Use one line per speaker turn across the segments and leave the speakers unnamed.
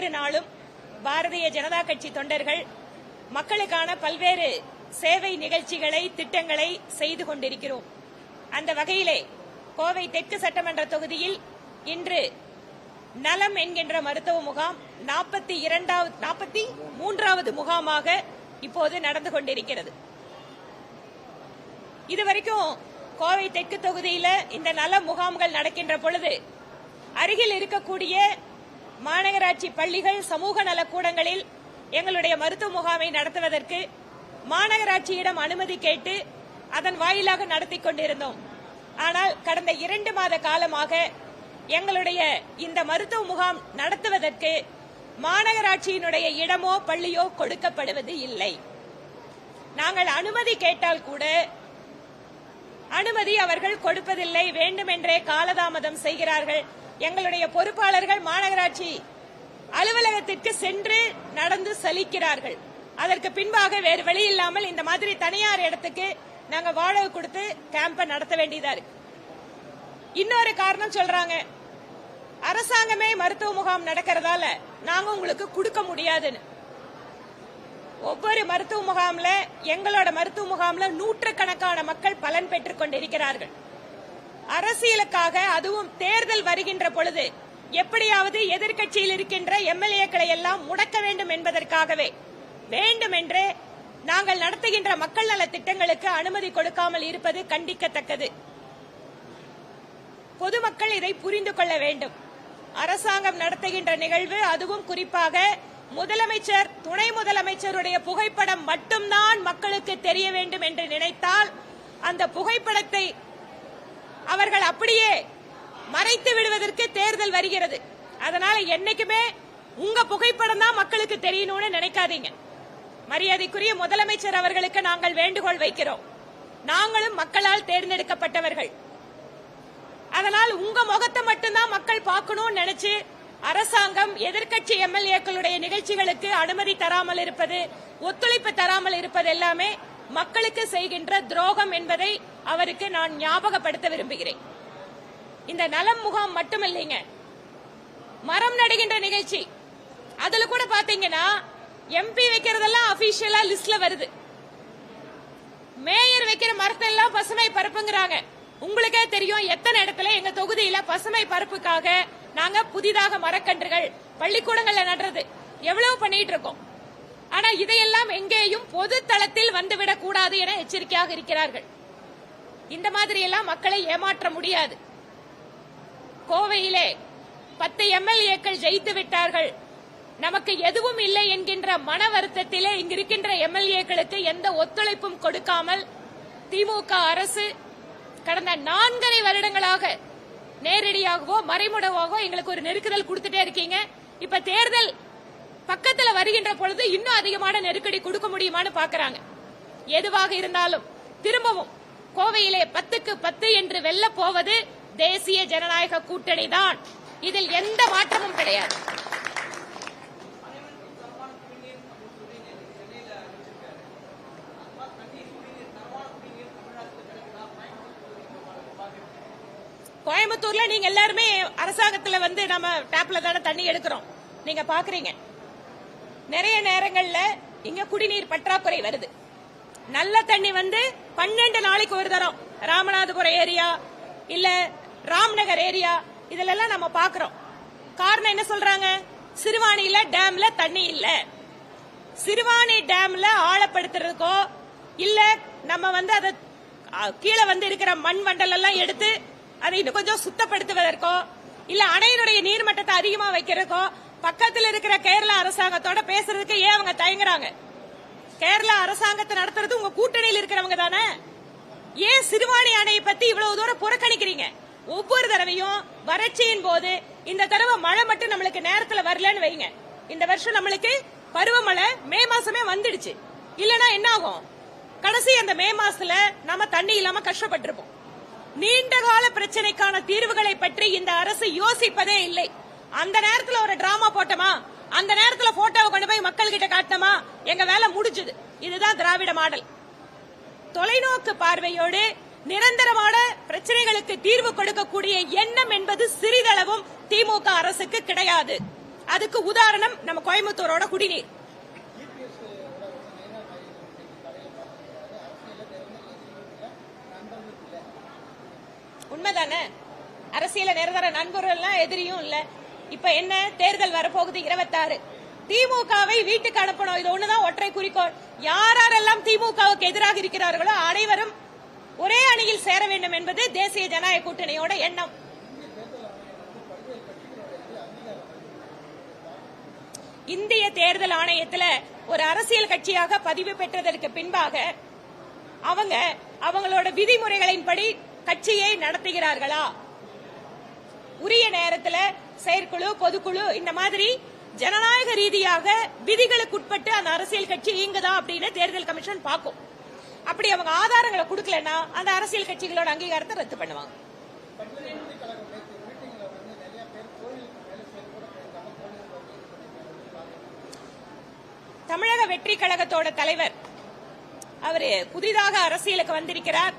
ஒவ்வொரு நாளும் பாரதிய ஜனதா கட்சி தொண்டர்கள் மக்களுக்கான பல்வேறு சேவை நிகழ்ச்சிகளை திட்டங்களை செய்து கொண்டிருக்கிறோம். அந்த வகையிலே கோவை தெற்கு சட்டமன்ற தொகுதியில் இன்று நலம் என்கின்ற மருத்துவ முகாம் நாற்பத்தி இரண்டாவது நாற்பத்தி மூன்றாவது முகாமாக இப்போது நடந்து கொண்டிருக்கிறது. இதுவரைக்கும் கோவை தெற்கு தொகுதியில இந்த நல முகாம்கள் நடக்கின்ற பொழுது அருகில் இருக்கக்கூடிய மாநகராட்சி பள்ளிகள் சமூக நலக்கூடங்களில் எங்களுடைய மருத்துவ முகாமை நடத்துவதற்கு மாநகராட்சியிடம் அனுமதி கேட்டு அதன் வாயிலாக நடத்தி கொண்டிருந்தோம். ஆனால் கடந்த இரண்டு மாத காலமாக எங்களுடைய இந்த மருத்துவ முகாம் நடத்துவதற்கு மாநகராட்சியினுடைய இடமோ பள்ளியோ கொடுக்கப்படுவது இல்லை. நாங்கள் அனுமதி கேட்டால் கூட அனுமதி அவர்கள் கொடுப்பதில்லை. வேண்டுமென்றே காலதாமதம் செய்கிறார்கள். எங்களுடைய பொறுப்பாளர்கள் மாநகராட்சி அலுவலகத்திற்கு சென்று நடந்து சலிக்கிறார்கள். அதற்கு பின்பாக வேறு வழி இல்லாமல் இந்த மாதிரி தனியார் இடத்துக்கு நாங்க வாடகை கொடுத்து கேம்ப நடத்த வேண்டியதா இருக்கு. இன்னொரு காரணம் சொல்றாங்க. அரசாங்கமே மருத்துவ முகாம் நடக்கிறதால நாங்க உங்களுக்கு கொடுக்க முடியாதுன்னு. ஒவ்வொரு மருத்துவ முகாம்ல எங்களோட மருத்துவ முகாம்ல நூற்றுக்கணக்கான மக்கள் பலன் பெற்றுக் கொண்டிருக்கிறார்கள். அரசியலுக்காக அதுவும் தேர்தல் வருகின்ற பொழுது எப்படியாவது எதிர்க்கட்சியில் இருக்கின்ற எம்எல்ஏக்களை எல்லாம் முடக்க வேண்டும் என்பதற்காகவே வேண்டுமென்றே நாங்கள் நடத்துகின்ற மக்கள் நல திட்டங்களுக்கு அனுமதி கொடுக்காமல் இருப்பது கண்டிக்கத்தக்கது. பொதுமக்கள் இதை புரிந்து கொள்ள வேண்டும். அரசாங்கம் நடத்துகின்ற நிகழ்வு அதுவும் குறிப்பாக முதலமைச்சர் துணை முதலமைச்சருடைய புகைப்படம் மட்டும்தான் மக்களுக்கு தெரிய வேண்டும் என்று நினைத்தால் அந்த புகைப்படத்தை அவர்கள் அப்படியே மறைத்து விடுவதற்கு தேர்தல் வருகிறது. அதனால என்னைக்குமே உங்க புகைப்படம் தான் மக்களுக்கு தெரியணும்னு நினைக்காதீங்க. மரியாதைக்குரிய முதலமைச்சர் அவர்களுக்கு நாங்கள் வேண்டுகோள் வைக்கிறோம். நாங்களும் மக்களால் தேர்ந்தெடுக்கப்பட்டவர்கள். அதனால் உங்க முகத்தை மட்டும்தான் மக்கள் பார்க்கணும்னு நினைச்சு அரசாங்கம் எதிர்க்கட்சி எம்எல்ஏக்களுடைய நிகழ்ச்சிகளுக்கு அனுமதி தராமல் இருப்பது ஒத்துழைப்பு தராமல் இருப்பது எல்லாமே மக்களுக்கு செய்கின்ற துரோகம் என்பதை அவருக்கு நான் ஞாபகப்படுத்த விரும்புகிறேன். இந்த நலம் முகாம் மட்டும் இல்லைங்க மரம் நடுகின்ற நிகழ்ச்சி. அதுல கூட பாத்தீங்கன்னா எம்பி வைக்கிறதெல்லாம் அபிஷியலா லிஸ்ட்ல வருது. மேயர் வைக்கிற மரத்தை எல்லாம் பசுமை பரப்புங்கிறாங்க. உங்களுக்கே தெரியும் எத்தனை இடத்துல எங்க தொகுதியில பசுமை பரப்புக்காக நாங்க புதிதாக மரக்கன்றுகள் பள்ளிக்கூடங்கள்ல நடுறது. எவ்வளவு பண்ணிட்டு இருக்கோம். ஆனா இதையெல்லாம் எங்கேயும் பொது தளத்தில் வந்துவிடக் கூடாது என எச்சரிக்கையாக இருக்கிறார்கள். இந்த மாதிரி எல்லாம் மக்களை ஏமாற்ற முடியாது. கோவையிலே பத்து எம்எல்ஏக்கள் ஜெயித்து விட்டார்கள். நமக்கு எதுவும் இல்லை என்கின்ற மன வருத்தத்திலே இங்கிருக்கின்ற எம்எல்ஏக்களுக்கு எந்த ஒத்துழைப்பும் கொடுக்காமல் திமுக அரசு கடந்த நான்கரை வருடங்களாக நேரடியாகவோ மறைமுடவாகவோ எங்களுக்கு ஒரு நெருக்குதல் கொடுத்துட்டே இருக்கீங்க. இப்ப தேர்தல் பக்கத்துல வருகின்ற பொழுது இன்னும் அதிகமான நெருக்கடி கொடுக்க முடியுமான்னு பாக்குறாங்க. எதுவாக இருந்தாலும் திரும்பவும் கோவையிலே பத்துக்கு பத்து என்று வெல்ல போவது தேசிய ஜனநாயக கூட்டணி தான் இதில் எந்த மாற்றமும் கிடையாது. கோயம்புத்தூர்ல நீங்க எல்லாருமே அரசாங்கத்துல வந்து நம்ம டேப்ல தானே தண்ணி எடுக்கிறோம். நீங்க பாக்குறீங்க. நிறைய நேரங்கள்ல இங்க குடிநீர் பற்றாக்குறை வருது. நல்ல தண்ணி வந்து பன்னெண்டு நாளைக்கு ஒரு தரம். ராமநாதபுரம் ஏரியா இல்ல ராம்நகர் ஏரியா இதுல எல்லாம் நம்ம பாக்குறோம். காரணம் என்ன சொல்றாங்க? சிறுவாணியில டேம்ல தண்ணி இல்ல. சிறுவாணி டேம்ல ஆழப்படுத்துறதுக்கோ இல்ல நம்ம வந்து அதை கீழே வந்து இருக்கிற மண் வண்டல் எல்லாம் எடுத்து அதை இன்னும் கொஞ்சம் சுத்தப்படுத்துவதற்கோ இல்ல அணையினுடைய நீர்மட்டத்தை அதிகமா வைக்கிறதுக்கோ பக்கத்தில் இருக்கிற கேரள அரசாங்கத்தோட பேசுறதுக்கு ஏன் அவங்க தயங்குறாங்க? கேரளா அரசாங்கத்தை நடத்துறது உங்க கூட்டணியில் இருக்கிறவங்க தானே? ஏன் சிறுவாணி அணையை பத்தி இவ்வளவு தூரம் புறக்கணிக்கிறீங்க? ஒவ்வொரு தடவையும் வறட்சியின் போது இந்த தடவை மழை மட்டும் நம்மளுக்கு நேரத்துல வரலன்னு வைங்க. இந்த வருஷம் நம்மளுக்கு பருவமழை மே மாசமே வந்துடுச்சு. இல்லனா என்ன ஆகும் கடைசி அந்த மே மாசத்துல நம்ம தண்ணி இல்லாம கஷ்டப்பட்டிருப்போம். நீண்ட கால பிரச்சனைக்கான தீர்வுகளை பற்றி இந்த அரசு யோசிப்பதே இல்லை. அந்த நேரத்துல ஒரு டிராமா போட்டோமா? அந்த நேரத்துல போட்டோவை கொண்டு போய் மக்கள் கிட்ட காட்டினமா? எங்க வேலை முடிஞ்சது. இதுதான் திராவிட மாடல். தொலைநோக்கு பார்வையோடு நிரந்தரமான பிரச்சனைகளுக்கு தீர்வு கொடுக்கக்கூடிய எண்ணம் என்பது சிறிதளவும் திமுக அரசுக்கு கிடையாது. அதுக்கு உதாரணம் நம்ம கோயம்புத்தூரோட குடிநீர். உண்மைதானே? அரசியல நிரந்தர நண்பர்கள்லாம் எதிரியும் இல்லை. இப்ப என்ன? தேர்தல் வரப்போகுது இருபத்தாறு. திமுகவை வீட்டுக்கு அனுப்பணும். இது ஒண்ணுதான் ஒற்றை குறிக்கோள். யாரெல்லாம் திமுகவுக்கு எதிராக இருக்கிறார்களோ அனைவரும் ஒரே அணியில் சேர வேண்டும் என்பது தேசிய ஜனநாயக கூட்டணியோட எண்ணம். இந்திய தேர்தல் ஆணையத்துல ஒரு அரசியல் கட்சியாக பதிவு பெற்றதற்கு பின்பாக அவங்க அவங்களோட விதிமுறைகளின்படி கட்சியை நடத்துகிறார்களா? உரிய நேரத்தில் செயற்குழு பொதுக்குழு இந்த மாதிரி ஜனநாயக ரீதியாக விதிகளுக்கு உட்பட்டு அந்த அரசியல் கட்சி இயங்குதா அப்படின்னு தேர்தல் கமிஷன் பார்க்கும். அப்படி அவங்க ஆதாரங்களை கொடுக்கலன்னா அந்த அரசியல் கட்சிகளோட அங்கீகாரத்தை ரத்து பண்ணுவாங்க. தமிழக வெற்றி கழகத்தோட தலைவர் அவர் புதிதாக அரசியலுக்கு வந்திருக்கிறார்.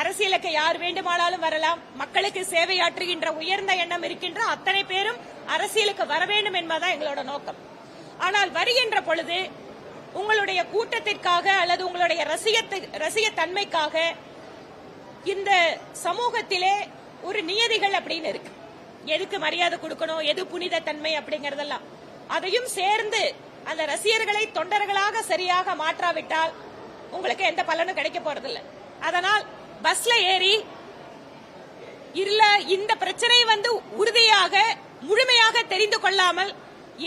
அரசியலுக்கு யார் வேண்டுமானாலும் வரலாம். மக்களுக்கு சேவையாற்றுகின்ற உயர்ந்த எண்ணம் இருக்கின்ற அத்தனை பேரும் அரசியலுக்கு வர வேண்டும் என்பதுதான் எங்களோட நோக்கம். ஆனால் வருகின்ற பொழுது உங்களுடைய கூட்டத்திற்காக அல்லது உங்களுடைய ரசிகத்து ரசிகத்தன்மைக்காக இந்த சமூகத்திலே ஒரு நியதிகள் அப்படின்னு இருக்கு. எதுக்கு மரியாதை கொடுக்கணும் எது புனித தன்மை அப்படிங்கறதெல்லாம். அதையும் சேர்ந்து அந்த ரசிகர்களை தொண்டர்களாக சரியாக மாற்றாவிட்டால் உங்களுக்கு எந்த பலனும் கிடைக்க போறதில்லை. அதனால் பஸ்ல ஏறி இல்ல இந்த பிரச்சனை வந்து உறுதியாக முழுமையாக தெரிந்து கொள்ளாமல்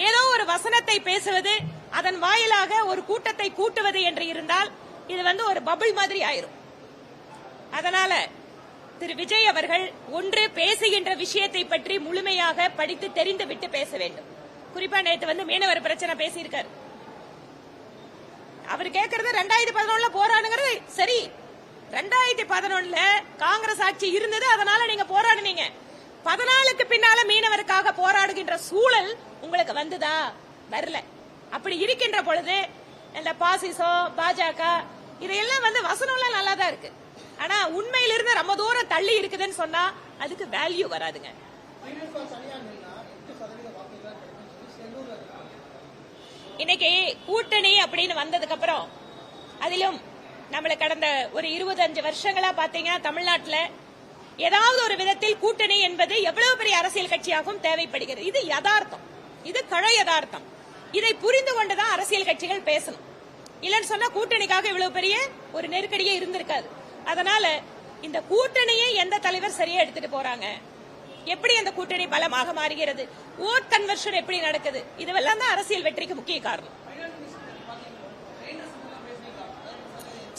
ஏதோ ஒரு வசனத்தை பேசுவது அதன் வாயிலாக ஒரு கூட்டத்தை கூட்டுவது என்று இருந்தால் இது வந்து ஒரு பபிள் மாதிரி ஆயிரும். அதனால திரு விஜய் அவர்கள் ஒன்று பேசுகின்ற விஷயத்தை பற்றி முழுமையாக படித்து தெரிந்து விட்டு பேச வேண்டும். குறிப்பா நேற்று வந்து மீனவர் பிரச்சனை பேசியிருக்காரு. அவர் கேட்கறது ரெண்டாயிரத்தி பதினொன்னுல போராடுங்கிறது சரி ரெண்டாயிரத்தி பதினொன்னுல காங்கிரஸ் ஆட்சி இருந்தது அதனால நீங்க போராடினீங்க. பதினாலுக்கு பின்னால மீனவருக்காக போராடுகின்ற சூழல் உங்களுக்கு வந்துதா? வரல. அப்படி இருக்கின்ற பொழுது இந்த பாசிசோ பாஜக இதையெல்லாம் வந்து வசனம்லாம் நல்லா தான் இருக்கு. ஆனா உண்மையிலிருந்து ரொம்ப தூரம் தள்ளி இருக்குதுன்னு சொன்னா அதுக்கு வேல்யூ வராதுங்க. இன்னைக்கு கூட்டணி அப்படின்னு வந்ததுக்கு அப்புறம் அதிலும் நம்மள கடந்த ஒரு இருபது அஞ்சு வருஷங்களா பாத்தீங்கன்னா தமிழ்நாட்டுல ஏதாவது ஒரு விதத்தில் கூட்டணி என்பது எவ்வளவு பெரிய அரசியல் கட்சியாகவும் தேவைப்படுகிறது. இது யதார்த்தம். இது கழ யதார்த்தம். இதை புரிந்து கொண்டுதான் அரசியல் கட்சிகள் பேசணும். இல்லைன்னு சொன்னா கூட்டணிக்காக இவ்வளவு பெரிய ஒரு நெருக்கடியே இருந்திருக்காது. அதனால இந்த கூட்டணியை எந்த தலைவர் சரியா எடுத்துட்டு போறாங்க? எப்படி அந்த கூட்டணி பலமாக மாறுகிறது? ஓட் கன்வர்ஷன் எப்படி நடக்குது? இதுவெல்லாம் தான் அரசியல் வெற்றிக்கு முக்கிய காரணம்.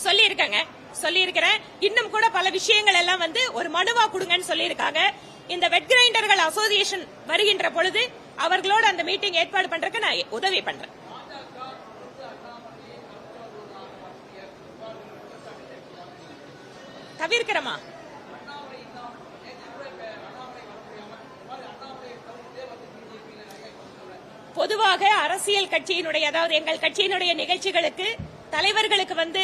சொல்லியிருக்கேங்க. சொல்லியிருக்கிறேன். இன்னும் கூட பல விஷயங்கள் எல்லாம் வந்து ஒரு மனுவா கொடுங்கன்னு சொல்லியிருக்காங்க. இந்த வெட் கிரைண்டர்கள் அசோசியேஷன் வருகின்ற பொழுது அவர்களோட அந்த மீட்டிங் ஏற்பாடு பண்றதுக்கு நான் உதவி பண்றேன். தவிர்க்கிறமா பொதுவாக அரசியல் கட்சியினுடைய அதாவது எங்கள் கட்சியினுடைய நிகழ்ச்சிகளுக்கு தலைவர்களுக்கு வந்து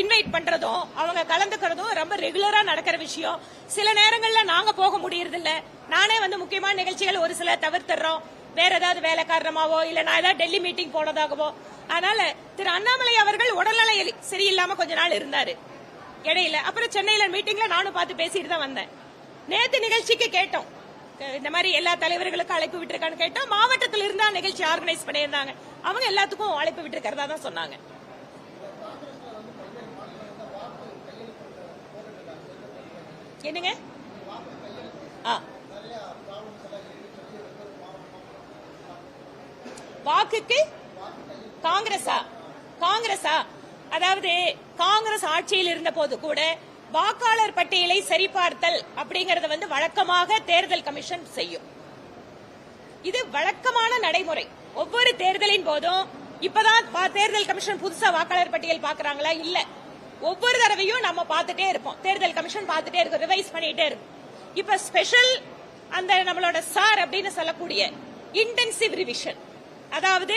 இன்வைட் பண்றதும் அவங்க கலந்துக்கிறதும் ரொம்ப ரெகுலரா நடக்கிற விஷயம். சில நேரங்கள்ல நாங்க போக முடியறதில்ல. நானே வந்து முக்கியமான நிகழ்ச்சிகள் ஒரு சில தவிர்த்துறோம். வேற ஏதாவது வேலை காரணமாவோ இல்ல நான் ஏதாவது டெல்லி மீட்டிங் போனதாகவோ. அதனால திரு அண்ணாமலை அவர்கள் உடல்நிலை சரியில்லாம கொஞ்ச நாள் இருந்தாரு. இடையில. அப்புறம் சென்னையில மீட்டிங்ல நானும் பார்த்து பேசிட்டு தான் வந்தேன். நேத்து நிகழ்ச்சிக்கு கேட்டோம். இந்த மாதிரி எல்லா தலைவர்களுக்கும் அழைப்பு விட்டுருக்கான்னு கேட்டோம். மாவட்டத்தில் இருந்தா நிகழ்ச்சி ஆர்கனைஸ் பண்ணியிருந்தாங்க. அவங்க எல்லாத்துக்கும் அழைப்பு விட்டுருக்கிறதா தான் சொன்னாங்க. என்னங்க? ஆ. வாக்குக்கு காங்கிரஸா? காங்கிரஸா? அதாவது காங்கிரஸ் ஆட்சியில் இருந்த போது கூட வாக்காளர் பட்டியலை சரிபார்த்தல் அப்படிங்கறத வந்து வழக்கமாக தேர்தல் கமிஷன் செய்யும். இது வழக்கமான நடைமுறை. ஒவ்வொரு தேர்தலின் போதும் இப்பதான் தேர்தல் கமிஷன் புதுசா வாக்காளர் பட்டியல் பாக்குறாங்களா? இல்ல. ஒவ்வொரு தடவையும் நம்ம பார்த்துட்டே இருப்போம். தேர்தல் கமிஷன் பார்த்துட்டே இருக்கும் ரிவைஸ் பண்ணிட்டே இருக்கும். இப்ப ஸ்பெஷல் அந்த நம்மளோட சார் அப்படின்னு சொல்லக்கூடிய இன்டென்சிவ் ரிவிஷன் அதாவது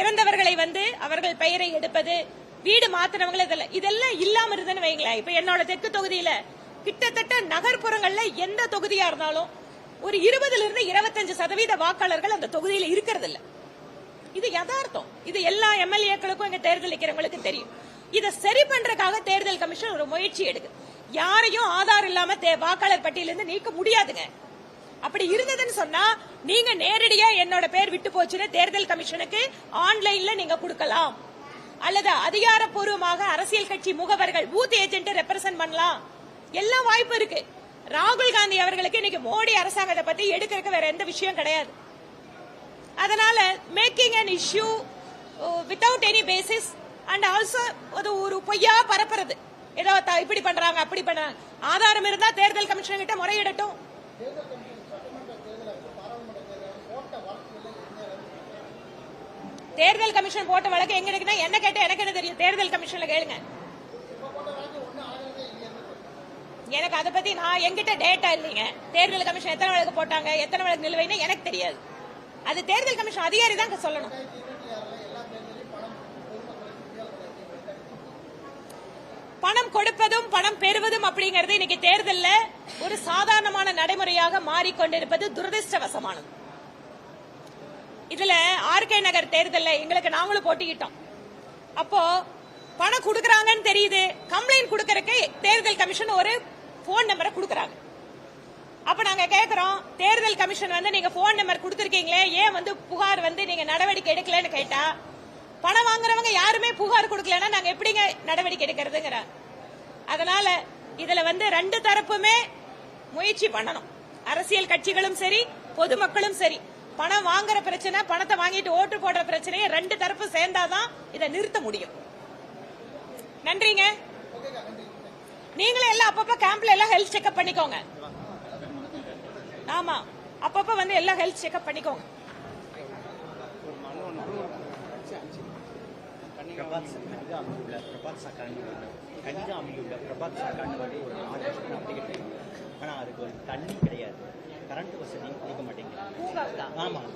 இறந்தவர்களை வந்து அவர்கள் பெயரை எடுப்பது வீடு மாத்தினவங்க இதெல்லாம் இதெல்லாம் இல்லாம இருந்ததுன்னு வைங்களேன். இப்ப என்னோட தெற்கு தொகுதியில கிட்டத்தட்ட நகர்ப்புறங்கள்ல எந்த தொகுதியா இருந்தாலும் ஒரு இருபதுல இருந்து இருபத்தஞ்சு சதவீத வாக்காளர்கள் அந்த தொகுதியில இருக்கிறது இல்ல இது யதார்த்தம். இது எல்லா எம்எல்ஏக்களுக்கும் இங்க தேர்தல் நிக்கிறவங்களுக்கு தெரியும். இதை சரி பண்றதுக்காக தேர்தல் கமிஷன் ஒரு முயற்சி எடுக்கு. யாரையும் ஆதார் இல்லாம தே- வாக்காளர் பட்டியலிருந்து நீக்க முடியாதுங்க. அப்படி இருந்ததுன்னு சொன்னா நீங்க நேரடியா என்னோட பேர் விட்டு போச்சுன்னு தேர்தல் கமிஷனுக்கு ஆன்லைன்ல நீங்க கொடுக்கலாம். அல்லது அதிகாரப்பூர்வமாக அரசியல் கட்சி முகவர்கள் பூத் ஏஜென்ட் ரெப்ரசென்ட் பண்ணலாம். எல்லா வாய்ப்பு இருக்கு. ராகுல் காந்தி அவர்களுக்கு இன்னைக்கு மோடி அரசாங்கத்தை பத்தி எடுக்கிறதுக்கு வேற எந்த விஷயம் கிடையாது. அதனால making an issue without any basis and also அது ஒரு பொய்யா பரப்புறது. ஏதோ இப்படி பண்றாங்க அப்படி பண்றாங்க. ஆதாரம் இருந்தா தேர்தல் கமிஷன் கிட்ட முறையிடட்டும். தேர்தல் கமிஷன் போட்ட வழக்கு எங்க இருக்குன்னா என்ன கேட்ட எனக்கு என்ன தெரியும்? தேர்தல் கமிஷன்ல கேளுங்க. எனக்கு அதை பத்தி நான் எங்கிட்ட டேட்டா இல்லைங்க. தேர்தல் கமிஷன் எத்தனை வழக்கு போட்டாங்க எத்தனை வழக்கு நிலுவைன்னு எனக்கு தெரியாது. அது தேர்தல் கமிஷன் அதிகாரி தான் சொல்லணும். பணம் கொடுப்பதும் பணம் பெறுவதும் அப்படிங்கறது இன்னைக்கு தேர்தலில் ஒரு சாதாரணமான நடைமுறையாக மாறிக்கொண்டிருப்பது துரதிருஷ்டவசமானது. இதுல ஆர்கே நகர் தேர்தலில் எங்களுக்கு நாங்களும் போட்டிக்கிட்டோம் அப்போ பணம் கொடுக்கறாங்கன்னு தெரியுது. கம்ப்ளைண்ட் கொடுக்கறதுக்கு தேர்தல் கமிஷன் ஒரு போன் நம்பரை கொடுக்கறாங்க. அப்ப நாங்க கேக்குறோம் தேர்தல் கமிஷன் வந்து நீங்க போன் நம்பர் கொடுத்துருக்கீங்களே ஏன் வந்து புகார் வந்து நீங்க நடவடிக்கை எடுக்கலன்னு கேட்டா பணம் வாங்குறவங்க யாருமே புகார் கொடுக்கலன்னா நாங்க எப்படிங்க நடவடிக்கை எடுக்கிறதுங்கிற அதனால இதுல வந்து ரெண்டு தரப்புமே முயற்சி பண்ணணும். அரசியல் கட்சிகளும் சரி பொதுமக்களும் சரி. பணம் வாங்குற பிரச்சனை பணத்தை வாங்கிட்டு ஓட்டு போடுற பிரச்சனையை ரெண்டு தரப்பு சேர்ந்தாதான் இதை நிறுத்த முடியும். நன்றிங்க. நீங்களும் எல்லாம் அப்பப்ப கேம்ப்ல எல்லாம் ஹெல்த் செக்அப் பண்ணிக்கோங்க. ஆமா அப்பப்ப வந்து எல்லாம் ஹெல்த் செக்அப் பண்ணிக்கோங்க.
பிரபாத் கனிகா அமைந்துள்ள பிரபாத் சாக்காண்டு கனிகா அமைந்துள்ள பிரபாத் சாக்காண்டு வந்து ஒரு நாலு வருஷம் அப்ளிகேட் ஆனால் அதுக்கு ஒரு தண்ணி கிடையாது. கரண்ட் வசதியும் கொடுக்க மாட்டேங்குது ஆமாம்